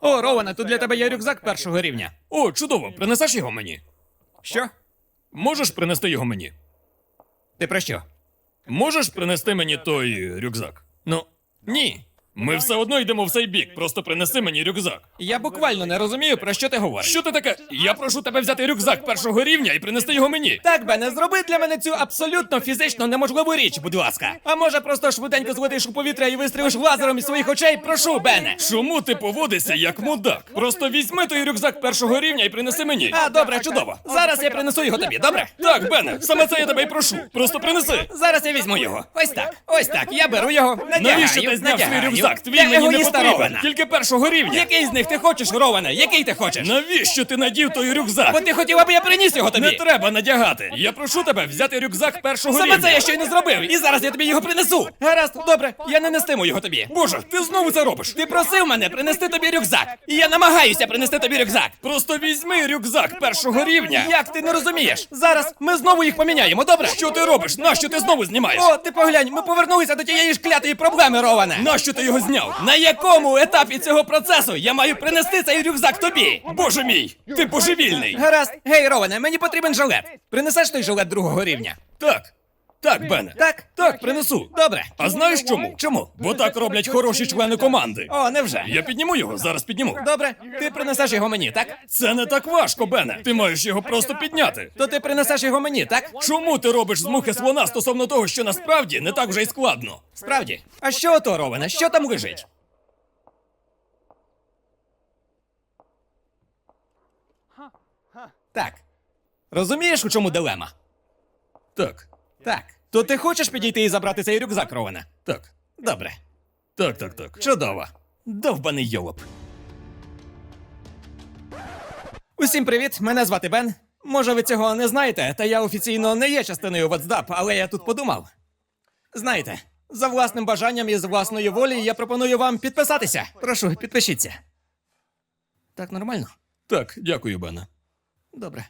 О, Роване, тут для тебе є рюкзак першого рівня. О, чудово, принесеш його мені? Що? Можеш принести його мені? Ти про що? Можеш принести мені той рюкзак? Ну, ні. Ми все одно йдемо в цей бік, просто принеси мені рюкзак. Я буквально не розумію, про що ти говориш. Що ти таке? Я прошу тебе взяти рюкзак першого рівня і принести його мені. Так, Бене, зроби для мене цю абсолютно фізично неможливу річ, будь ласка. А може просто швиденько злетиш у повітря і вистрілиш лазером із своїх очей? Прошу, Бене. Чому ти поводишся як мудак? Просто візьми той рюкзак першого рівня і принеси мені. А, добре, чудово. Зараз я принесу його тобі, добре? Так, Бене, саме це я тебе й прошу. Просто принеси. Зараз я візьму його. Ось так. Ось так. Я беру його. Навіщо ти зняв свій надягаю. Рюкзак? Твій Я мені не потрібен. Рована. Тільки першого рівня. Який з них ти хочеш, Роване? Який ти хочеш? Навіщо ти надів той рюкзак? Бо ти хотів, аби я приніс його тобі. Не треба надягати. Я прошу тебе взяти рюкзак першого Саме рівня. це я щойно зробив, і зараз я тобі його принесу. Гаразд, добре, я не нестиму його тобі. Боже, ти знову це робиш. Ти просив мене принести тобі рюкзак, і я намагаюся принести тобі рюкзак. Просто візьми рюкзак першого рівня. Як ти не розумієш? Зараз ми знову їх поміняємо, добре? Що ти робиш? Нащо ти знову знімаєш? О, ти поглянь, ми повернулися до тієї ж клятої проблеми, Роване. Нащо ти його зняв? На якому етапі цього процесу я маю принести цей рюкзак тобі? Боже мій, ти божевільний. Гаразд, гей, Роване, мені потрібен жилет. Принесеш той жилет другого рівня? Так. Так, Бене. Так? Так, принесу. Добре. А знаєш чому? Чому? Бо так роблять хороші члени команди. О, невже? Я підніму його, зараз підніму. Добре, ти принесеш його мені, так? Це не так важко, Бене. Ти маєш його просто підняти. То ти принесеш його мені, так? Чому ти робиш з мухи слона стосовно того, що насправді не так вже й складно? Справді. А що ото, Роване? Що там лежить? Так. Розумієш, у чому дилема? Так, Так. То ти хочеш підійти і забрати цей рюкзак, Роване? так, Добре. так, так, так. Чудово. Довбаний йолоп. Усім привіт, мене звати Бен. Може, ви цього не знаєте, та я офіційно не є частиною WhatsApp, але я тут подумав. Знаєте, за власним бажанням і з власної волі я пропоную вам підписатися. Прошу, підпишіться. Так нормально? Так, дякую, Бене. Добре.